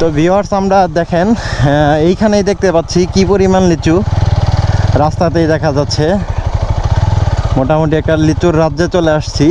তো ভিওয়ার্স আমরা দেখেন এইখানেই দেখতে পাচ্ছি কি পরিমাণ লিচু রাস্তাতেই দেখা যাচ্ছে। মোটামুটি একটা লিচুর রাজ্যে চলে আসছি।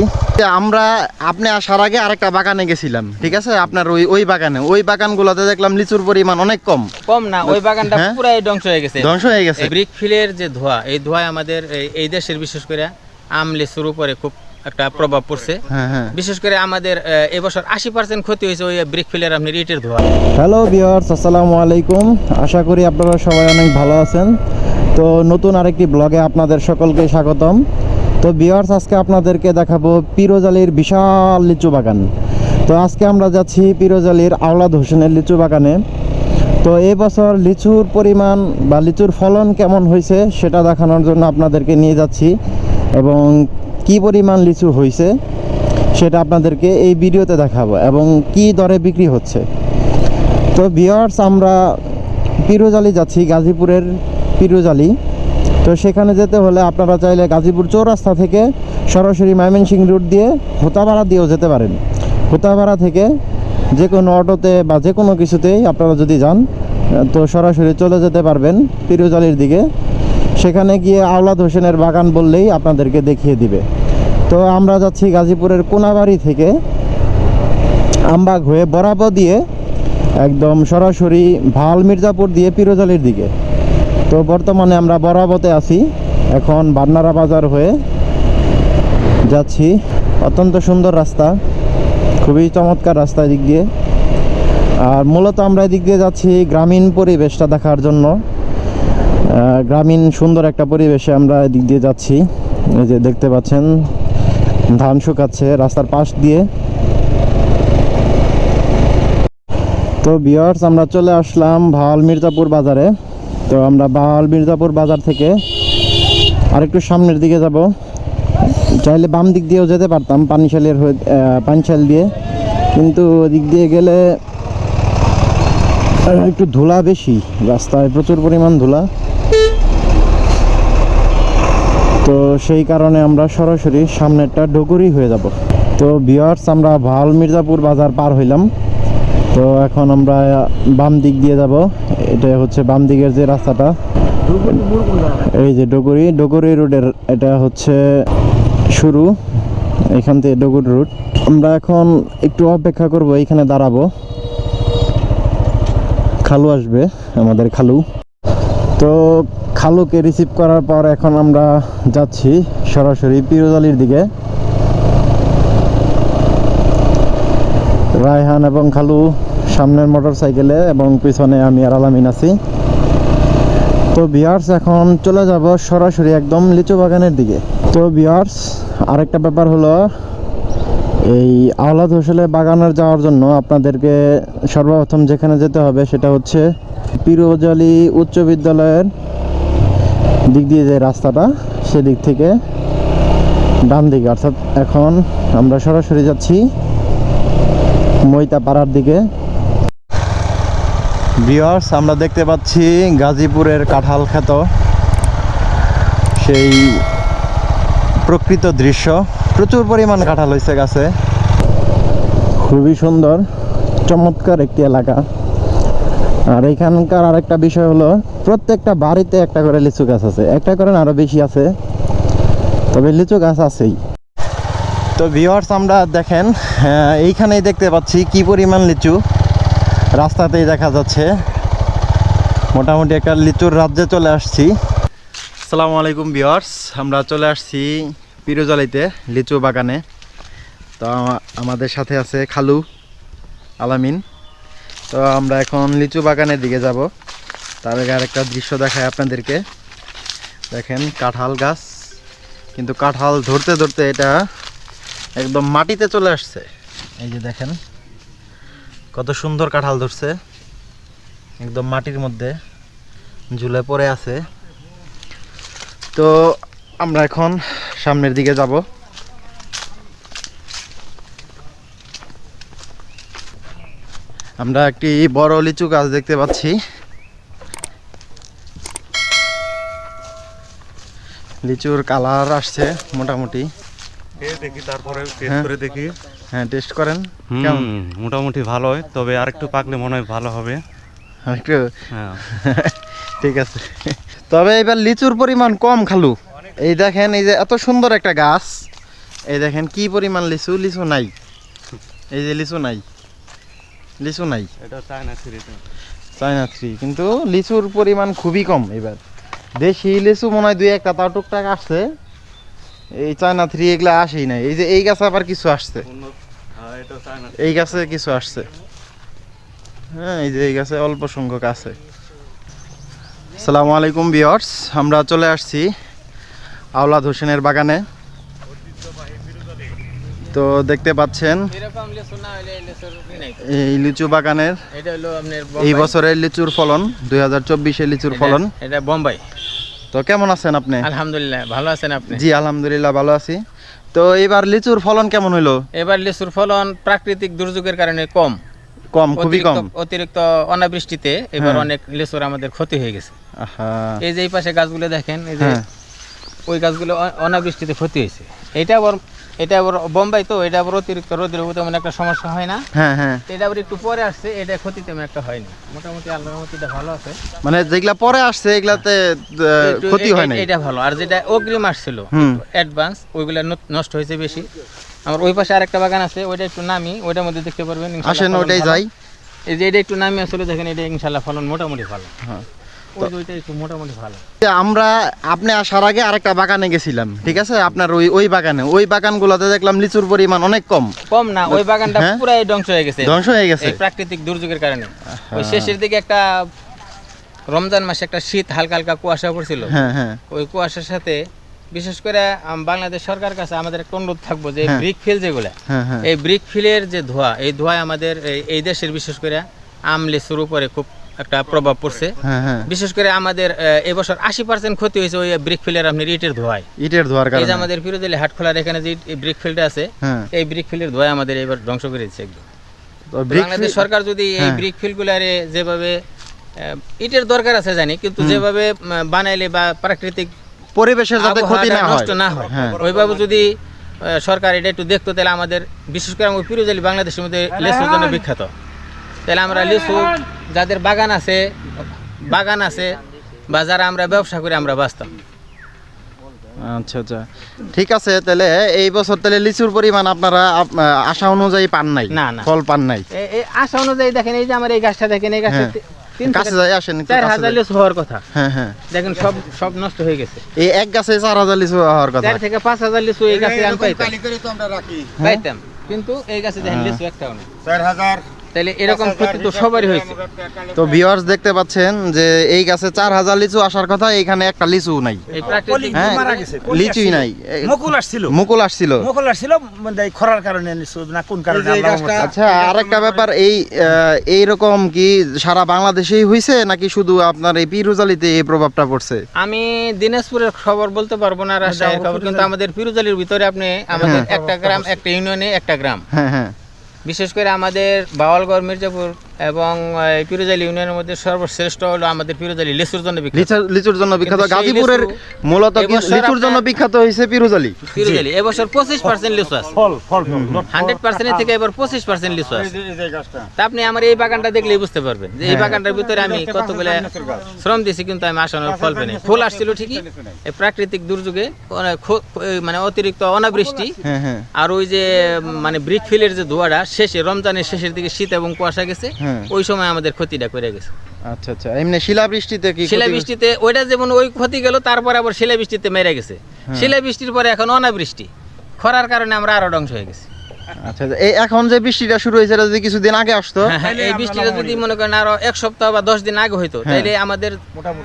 আমরা আপনি আসার আগে আরেকটা বাগানে গেছিলাম ঠিক আছে? আপনার ওই ওই বাগানে। ওই বাগানগুলোতে দেখলাম লিচুর পরিমাণ অনেক কম। কম না ওই বাগানটা হ্যাঁ? পুরাই ধ্বংস হয়ে গেছে। ধ্বংস হয়ে গেছে। ব্রিক ফিলের যে ধোয়া এই ধোঁয়ায় আমাদের এই- এই দেশের বিশেষ করে আম লিচুর উপরে খুব একটা প্রভাব পড়ছে। হ্যাঁ হ্যাঁ। বিশেষ করে আমাদের এবছর আশি পার্সেন্ট ক্ষতি হয়েছে ওই ব্রিক ফিলের আপনার ইটের ধোয়া। হ্যালো ভিওয়ার্স আসসালামু আলাইকুম। আশা করি আপনারা সবাই অনেক ভালো আছেন। তো নতুন আরেকটি ব্লগে আপনাদের সকলকে স্বাগতম। তো ভিওয়ার্স আজকে আপনাদেরকে দেখাবো পিরোজালির বিশাল লিচু বাগান। তো আজকে আমরা যাচ্ছি পিরোজালির আওলাদ হোসেনের লিচু বাগানে। তো এবছর লিচুর পরিমাণ বা লিচুর ফলন কেমন হয়েছে সেটা দেখানোর জন্য আপনাদেরকে নিয়ে যাচ্ছি। এবং কি পরিমাণ লিচু হয়েছে সেটা আপনাদেরকে এই ভিডিওতে দেখাবো এবং কি দরে বিক্রি হচ্ছে। তো বিয়ার্স আমরা পিরোজালি যাচ্ছি গাজীপুরের পিরোজালি। তো সেখানে যেতে হলে আপনারা চাইলে গাজীপুর চৌরাস্তা থেকে সরাসরি ময়মনসিংহ রুট দিয়ে হোতাপাড়া দিয়েও যেতে পারেন। হোতাপাড়া থেকে যে কোনো অটোতে বা যে কোনো কিছুতেই আপনারা যদি যান, তো সরাসরি চলে যেতে পারবেন পিরোজালির দিকে। সেখানে গিয়ে আওলাদ হোসেনের বাগান বললেই আপনাদেরকে দেখিয়ে দিবে। তো আমরা যাচ্ছি গাজীপুরের কোনাবাড়ি থেকে আমবাগ হয়ে বরাবর দিয়ে একদম সরাসরি ভালো মির্জাপুর দিয়ে পিরোজালির দিকে। তো বর্তমানে আমরা বরাবতে আছি, এখন বান্নারা বাজার হয়ে যাচ্ছি। অত্যন্ত সুন্দর রাস্তা, খুবই চমৎকার রাস্তা এদিক দিয়ে। আর মূলত আমরা এদিক দিয়ে যাচ্ছি গ্রামীণ পরিবেশটা দেখার জন্য। গ্রামীণ সুন্দর একটা পরিবেশে আমরা এদিক দিয়ে যাচ্ছি। এই যে দেখতে পাচ্ছেন ধান শুকাচ্ছে রাস্তার পাশ দিয়ে। তো বিয়ার্স আমরা চলে আসলাম ভালো মির্জাপুর বাজারে। তো আমরা ভালো মির্জাপুর বাজার থেকে আরেকটু সামনের দিকে যাব। চাইলে বাম দিক দিয়েও যেতে পারতাম, পানিশালের হয়ে পানিশাল দিয়ে। কিন্তু ওদিক দিয়ে গেলে একটু ধুলা বেশি, রাস্তায় প্রচুর পরিমাণ ধুলা। তো সেই কারণে আমরা সরাসরি সামনেরটা ডগুরি হয়ে যাব। তো বিয়ার্স আমরা ভালো মির্জাপুর বাজার পার হইলাম। তো এখন আমরা বাম দিক দিয়ে যাব। এটা হচ্ছে বাম দিকের যে রাস্তাটা। এই যে ডগুরি ডগুরি রোডের এটা হচ্ছে শুরু। এখান থেকে ডগুরি রুট আমরা এখন একটু অপেক্ষা করব, এখানে দাঁড়াবো। খালু আসবে, আমাদের খালু। তো খালুকে রিসিভ করার পর এখন আমরা যাচ্ছি সরাসরি পিরোজালির দিকে। রায়হান এবং খালু সামনের মোটর সাইকেলে এবং পিছনে আমি আর আলামিন আছি। তো বিয়ার্স এখন চলে যাব সরাসরি একদম লিচু বাগানের দিকে। তো বিয়ার্স আরেকটা ব্যাপার হলো, এই আহ্লাদ হোসেলে বাগানের যাওয়ার জন্য আপনাদেরকে সর্বপ্রথম যেখানে যেতে হবে সেটা হচ্ছে পিরোজালি উচ্চ বিদ্যালয়ের দিক দিয়ে যে রাস্তাটা, সেদিক থেকে ডান দিকে। অর্থাৎ এখন আমরা সরাসরি যাচ্ছি মইতা পাড়ার দিকে। বিয়ার্স আমরা দেখতে পাচ্ছি গাজীপুরের কাঁঠাল খ্যাত সেই প্রকৃত দৃশ্য। প্রচুর পরিমাণ কাঁঠাল হয়েছে গাছে। খুবই সুন্দর, চমৎকার একটি এলাকা। আর এখানকার আরেকটা বিষয় হলো, প্রত্যেকটা বাড়িতে একটা করে লিচু গাছ আছে। একটা করে না, আরও বেশি আছে। তবে লিচু গাছ আছেই। তো ভিওয়ার্স আমরা দেখেন এইখানেই দেখতে পাচ্ছি কি পরিমাণ লিচু। রাস্তাতেই দেখা যাচ্ছে। মোটামুটি একটা লিচুর রাজ্যে চলে আসছি। আসসালামু আলাইকুম ভিওয়ার্স আমরা চলে আসছি পিরোজালিতে লিচু বাগানে। তো আমাদের সাথে আছে খালু আলামিন। তো আমরা এখন লিচু বাগানের দিকে যাব। তার আগে আরেকটা দৃশ্য দেখায় আপনাদেরকে। দেখেন, কাঁঠাল গাছ। কিন্তু কাঁঠাল ধরতে ধরতে এটা একদম মাটিতে চলে আসছে। এই যে দেখেন, কত সুন্দর কাঁঠাল ধরছে। একদম মাটির মধ্যে ঝুলে পড়ে আছে। তো আমরা এখন সামনের দিকে যাব। আমরা একটি বড় লিচু গাছ দেখতে পাচ্ছি। লিচুর কালার আসছে মোটামুটি। দেখি তারপরে টেস্ট হ্যাঁ। করে দেখি। হ্যাঁ টেস্ট করেন। কেমন? মোটামুটি ভালো হয় তবে আরেকটু পাকলে মনে হয় ভালো হবে। একটু হ্যাঁ। ঠিক আছে। তবে এবার লিচুর পরিমাণ কম খালু। এই দেখেন এই যে এত সুন্দর একটা গাছ। এই দেখেন কি পরিমাণ লিচু? লিচু নাই। এই যে লিচু নাই। লিচু নাই? এটা চায়না থ্রিতে চায়না থ্রি কিন্তু লিচুর পরিমাণ খুবই কম এবার। দেশি লিচু মনে হয় দুই একটা তাও টুকটাক আসছে। এই চায়না থ্রি এগুলা আসেই নাই। এই যে এই গাছে আবার কিছু আসছে। হ্যাঁ এই গাছে কিছু আসছে। হ্যাঁ এই যে এই গাছে অল্প সংখ্যক আছে। আসসালামু আলাইকুম বিয়ার্স আমরা চলে আসছি আওলাদ হোসেনের বাগানে। তো দেখতে পাচ্ছেন হলে এই লিচু বাগানের হলো এই বছরের লিচুর ফলন দুই হাজার চব্বিশে লিচুর ফলন। এটা বোম্বাই। তো কেমন আছেন আপনি? আলহামদুলিল্লাহ ভালো আছেন আপনি? জি আলহামদুলিল্লাহ ভালো আছি। তো এবার লিচুর ফলন কেমন হইল? এবার লিচুর ফলন প্রাকৃতিক দুর্যোগের কারণে কম। কম খুবই কম। অতিরিক্ত- অনাবৃষ্টিতে এবার হ্যাঁ। অনেক লিচুর আমাদের ক্ষতি হয়ে গেছে। এই যে এই পাশে গাছগুলো দেখেন এই যে হ্যাঁ। ওই গাছগুলো অনাবৃষ্টিতে ক্ষতি হয়েছে। এটা আবার এটা আবার বোম্বাই তো এটা আবার অতিরিক্ত রোদের তেমন একটা সমস্যা হয় না। হ্যাঁ হ্যাঁ। এটা আবার একটু পরে আসছে এটা ক্ষতি তেমন একটা হয়নি মোটামুটি আল্লাহর রহমতে এটা ভালো আছে। মানে যেগুলা পরে আসছে এগুলাতে ক্ষতি হয় নাই? এটা ভালো। আর যেটা অগ্রিম আসছিল। অ্যাডভান্স ওইগুলা নষ্ট হয়েছে বেশি। আমার ওই পাশে আরেকটা বাগান আছে ওইটা একটু নামি ওইটার মধ্যে দেখতে পারবেন আসেন ভালো। যাই। এই যে এটা একটু নামি আসলে দেখেন এটা ইনশাল্লাহ ফলন মোটামুটি ভালো। হ্যাঁ। আমরা আপনি আসার আগে আরেকটা বাগানে গেছিলাম ঠিক আছে? আপনার ওই ওই বাগানে। ওই বাগানগুলোতে দেখলাম লিচুর পরিমাণ অনেক কম। কম না ওই বাগানটা হ্যাঁ? পুরাই ধ্বংস হয়ে গেছে। ধ্বংস হয়ে গেছে? প্রাকৃতিক দুর্যোগের কারণে। ওই শেষের দিকে একটা রমজান মাসে একটা শীত হালকা হালকা কুয়াশা পড়ছিল। হ্যাঁ হ্যাঁ। ওই কুয়াশার সাথে বিশেষ করে বাংলাদেশ সরকার কাছে আমাদের একটা অনুরোধ থাকব যে। ব্রিক ফিল যেগুলা এই ব্রিক ফিলের যে ধোঁয়া এই ধোঁয়ায় আমাদের এই- এই দেশের বিশেষ করে আম লিচুর উপরে খুব একটা প্রভাব পড়ছে। হ্যাঁ হ্যাঁ। বিশেষ করে আমাদের এবছর আশি পার্সেন্ট ক্ষতি হয়েছে ওই ব্রিক ফিলের আপনার ইটের ধোঁয়ায়। ইটের ধোয়ার কারণে। আমাদের পিরোজলি হাট খোলার এখানে যে ব্রিক ফিল্ডটা আছে হ্যাঁ। এই ব্রিক ফিল্ডের ধোঁয়ায় আমাদের এবার ধ্বংস করে দিচ্ছে একদম। বাংলাদেশ সরকার যদি এই। ব্রিক ফিল্ডগুলারে যেভাবে ইটের দরকার আছে জানি কিন্তু যেভাবে বানাইলে বা প্রাকৃতিক পরিবেশের যাতে ক্ষতি না হয়। নষ্ট না হয় ওইভাবে যদি সরকার এটা একটু দেখতো তাহলে আমাদের বিশেষ করে আমার পিরোজলি বাংলাদেশের মধ্যে লিচুর জন্য বিখ্যাত। তাহলে আমরা লিচু যাদের বাগান আছে বাগান আছে বা যারা আমরা ব্যবসা করে আমরা বাঁচতাম। আচ্ছা আচ্ছা। ঠিক আছে তাহলে এই বছর তাহলে লিচুর পরিমাণ আপনারা আশা অনুযায়ী পান নাই? না, না। ফল পান নাই? এই আশা অনুযায়ী দেখেন এই যে আমার এই গাছটা দেখেন এই গাছটা হ্যাঁ। তিন কাছে থেকে যাই আসেন চার হাজার লিচু হওয়ার কথা। হ্যাঁ হ্যাঁ। দেখেন সব সব নষ্ট হয়ে গেছে। এই এক গাছে চার হাজার লিচু হওয়ার কথা। চার থেকে পাঁচ হাজার লিচু এই গাছে আমি পাইতাম। পাইতাম। কিন্তু এই গাছে দেখেন। লিচু একটাও নেই। চার হাজার তাহলে এরকম ক্ষতি তো সবারই হয়েছে। তো ভিউয়ার্স দেখতে পাচ্ছেন যে এই গাছে চার হাজার লিচু আসার কথা এখানে একটা লিচু নাই। হ্যাঁ মারা গেছে, কলি লিচুই নাই। মুকুল আসছিল। মুকুল আসছিল। মুকুল আসছিল মানে খরার কারণে না কোন কারণে আচ্ছা আরেকটা ব্যাপার এই এই রকম কি সারা বাংলাদেশেই হইছে নাকি শুধু আপনার এই পিরুজালিতে এই প্রভাবটা পড়ছে? আমি দিনাজপুরের খবর বলতে পারব না রাজশাহীর খবর কিন্তু আমাদের পিরুজালির ভিতরে আপনি আমাদের একটা গ্রাম একটা ইউনিয়নে একটা গ্রাম। হ্যাঁ হ্যাঁ। বিশেষ করে আমাদের বাওয়ালগড় মির্জাপুর এবং পিরোজালি পিরুজালি ইউনিয়নের মধ্যে সর্বশ্রেষ্ঠ হলো আমাদের পিরুজালি লেসুর জন্য বিখ্যাত। লিচুর জন্য বিখ্যাত। গাজীপুরের মূলত লিচুর জন্য বিখ্যাত হয়েছে পিরুজালি পিরুজালি এবছর পঁচিশ পার্সেন্ট লিচু আছে। ফল ফল ফল হান্ড্রেড পার্সেন্টের থেকে এবার পঁচিশ পার্সেন্ট লিচু আছে। তা আপনি আমার এই বাগানটা দেখলেই বুঝতে পারবেন যে এই হ্যাঁ। বাগানটার ভিতরে আমি কতগুলো শ্রম দিয়েছি কিন্তু আমি আসানোর ফল পেনি ফুল আসছিল ঠিকই। এই প্রাকৃতিক দুর্যোগে মানে অতিরিক্ত অনাবৃষ্টি। হ্যাঁ হ্যাঁ আর ওই যে মানে ব্রিক ফিলের যে ধোয়াটা শেষে রমজানের শেষের দিকে শীত এবং কুয়াশা গেছে। ওই সময় আমাদের ক্ষতিটা করে গেছে। আচ্ছা আচ্ছা। এমনি শিলাবৃষ্টিতে কি শিলা ক্ষতি- বৃষ্টিতে ওইটা যেমন ওই ক্ষতি গেল তারপরে আবার শিলা বৃষ্টিতে মেরে গেছে। হ্যাঁ। শিলা বৃষ্টির পরে এখন অনাবৃষ্টি। খরার কারণে আমরা আরও ধ্বংস হয়ে গেছি। আচ্ছা আচ্ছা। এই এখন যে বৃষ্টিটা শুরু হয়েছে যদি কিছুদিন আগে আসতো? হ্যাঁ, হ্যাঁ, এই বৃষ্টিটা যদি মনে করেন আরও এক সপ্তাহ বা দশ দিন আগে হইতো হ্যাঁ। তাহলে আমাদের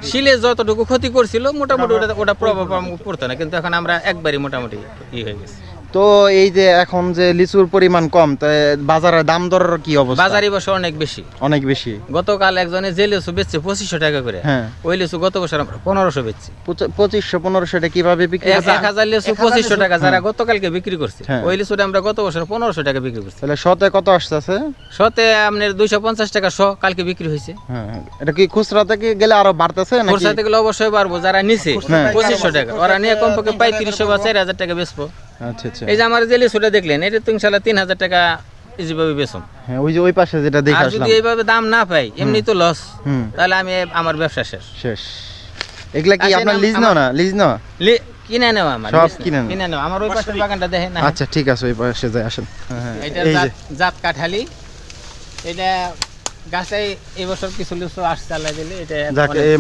শিলে যতটুকু ক্ষতি করছিল মোটামুটি। ওটা ওটা প্রভাব পড়তো না। কিন্তু এখন আমরা একবারই মোটামুটি ই হয়ে গেছে। তো এই যে এখন যে লিচুর পরিমাণ কম তা বাজারের দাম দরের কি অবস্থা? বাজারি বছর অনেক বেশি। অনেক বেশি। গতকাল একজনে যে লিচু বেচছে পঁচিশশো টাকা করে হ্যাঁ। ওই লিচু গত বছর আমরা পনেরোশো বেচছি। পঁচ- পঁচিশশো পনেরোশো এটা কীভাবে বিক্রি এক হাজার লিচু পঁচিশশো টাকা যারা গতকালকে বিক্রি করছে হ্যাঁ। ওই লিচুটা আমরা গত বছর পনেরোশো টাকা বিক্রি করছি। তাহলে শতে কত আসতেছে? শতে আপনার দুইশো পঞ্চাশ টাকা শ কালকে বিক্রি হয়েছে। হ্যাঁ হ্যাঁ। এটা কি খুচরা থেকে গেলে আরও বাড়তেছে নাকি? খরচা থেকে অবশ্যই বাড়বো যারা নিছে হ্যাঁ। পঁচিশশো টাকা ওরা নিয়ে কমপক্ষে পঁয়ত্রিশশো বা চার হাজার টাকা বেচবো। আচ্ছা আচ্ছা। এই যে আমার যে লিচুটা দেখলেন এটা তো ইনশাল্লাহ তিন হাজার টাকা ইজিভাবে বেচুন। হ্যাঁ ওই যে ওই পাশে যেটা দেখে আসলাম। যদি এইভাবে দাম না পাই এমনি তো লস হুম। তাহলে আমি আমার ব্যবসা শেষ। শেষ। এগুলা কি আপনার লিজ নাও না? লিজ নাও লি- কিনে নেওয়া আমার সব কিনে নেওয়া। কিনে নেওয়া। আমার ওই পাশের বাগানটা দেখেন না আচ্ছা ঠিক আছে ওই পাশে যাই আসেন। হ্যাঁ, হ্যাঁ, এটা জাত কাঠালি। এটা গাছে এই বছর কিছু দিলে এটা যাক এই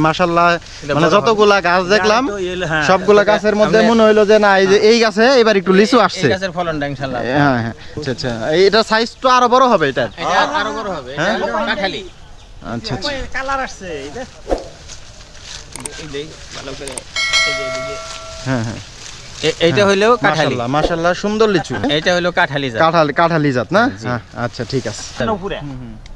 মানে যতগুলা গাছ দেখলাম হ্যাঁ, সবগুলা গাছের মধ্যে মনে হইল যে না এই যে এই গাছে এবার একটু লিচু আসছে। এই গাছের ফলনটা ইনশাল্লাহ হ্যাঁ হ্যাঁ আচ্ছা আচ্ছা এটা সাইজ তো আরও বড় হবে এটা এটা আরও বড় হবে এটা হ্যাঁ? কাঠালি। আচ্ছা আচ্ছা। কালার আসছে এই এই দেই, ভালো করে এই যে হ্যাঁ হ্যাঁ। এইটা হইল কাঠালি। সুন্দর লিচু। এইটা হইল কাঠালি জাত। কাঁঠাল কাঁঠালি জাত না? হ্যাঁ আচ্ছা ঠিক আছে।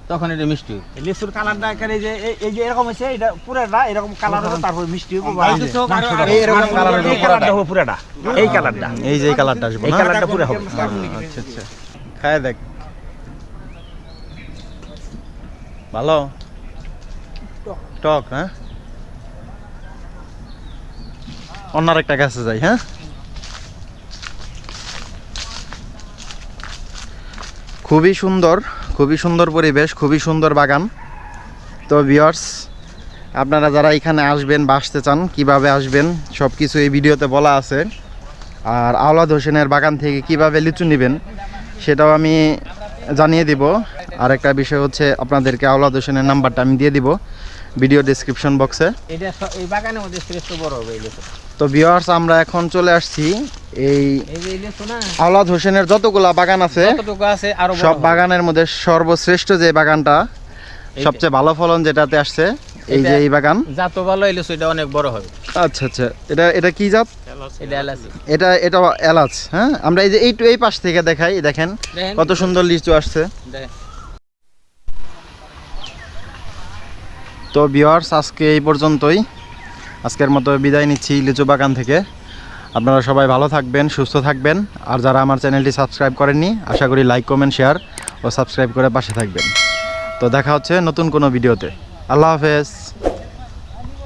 তখন এটা মিষ্টি লিচুর কালারটা এখানে যে এই- এই যে এরকম হয়েছে এটা পুরাটা এরকম কালার হবে তারপর মিষ্টি হবে। এইরকম কালার হবে কালারটা হবে পুরাটা। এই কালারটা। এই যে কালারটা আসবে। এই কালারটা পুরা হবে। আচ্ছা আচ্ছা। খায় দেখ। ভালো? টক হ্যাঁ? অন্য একটা কাছে যাই হ্যাঁ? খুবই সুন্দর। খুবই সুন্দর পরিবেশ খুবই সুন্দর বাগান। তো ভিওর্স আপনারা যারা এখানে আসবেন বা আসতে চান কীভাবে আসবেন সব কিছু এই ভিডিওতে বলা আছে। আর আওলাদ হোসেনের বাগান থেকে কীভাবে লিচু নেবেন সেটাও আমি জানিয়ে দিব। আর একটা বিষয় হচ্ছে আপনাদেরকে আওলাদ হোসেনের নাম্বারটা আমি দিয়ে দিব ভিডিও ডেসক্রিপশন বক্সে তো ভিওয়ার্স আমরা এখন চলে আসছি এই আওলাদ হোসেনের যতগুলা বাগান আছে সব বাগানের মধ্যে সর্বশ্রেষ্ঠ যে বাগানটা সবচেয়ে ভালো ফলন যেটাতে আসছে এই যে এটা- এই বাগান। যত ভালো এই লিচু এটা অনেক বড় হবে। আচ্ছা আচ্ছা। এটা এটা কি জাত? এটা এটা এলাচ হ্যাঁ? আমরা এই যে এই এই পাশ থেকে দেখাই দেখেন কত সুন্দর লিচু আসছে। তো ভিওয়ার্স আজকে এই পর্যন্তই। আজকের মতো বিদায় নিচ্ছি লিচু বাগান থেকে। আপনারা সবাই ভালো থাকবেন, সুস্থ থাকবেন। আর যারা আমার চ্যানেলটি সাবস্ক্রাইব করেননি, আশা করি লাইক, কমেন্ট, শেয়ার ও সাবস্ক্রাইব করে পাশে থাকবেন। তো দেখা হচ্ছে নতুন কোনো ভিডিওতে। আল্লাহ হাফেজ।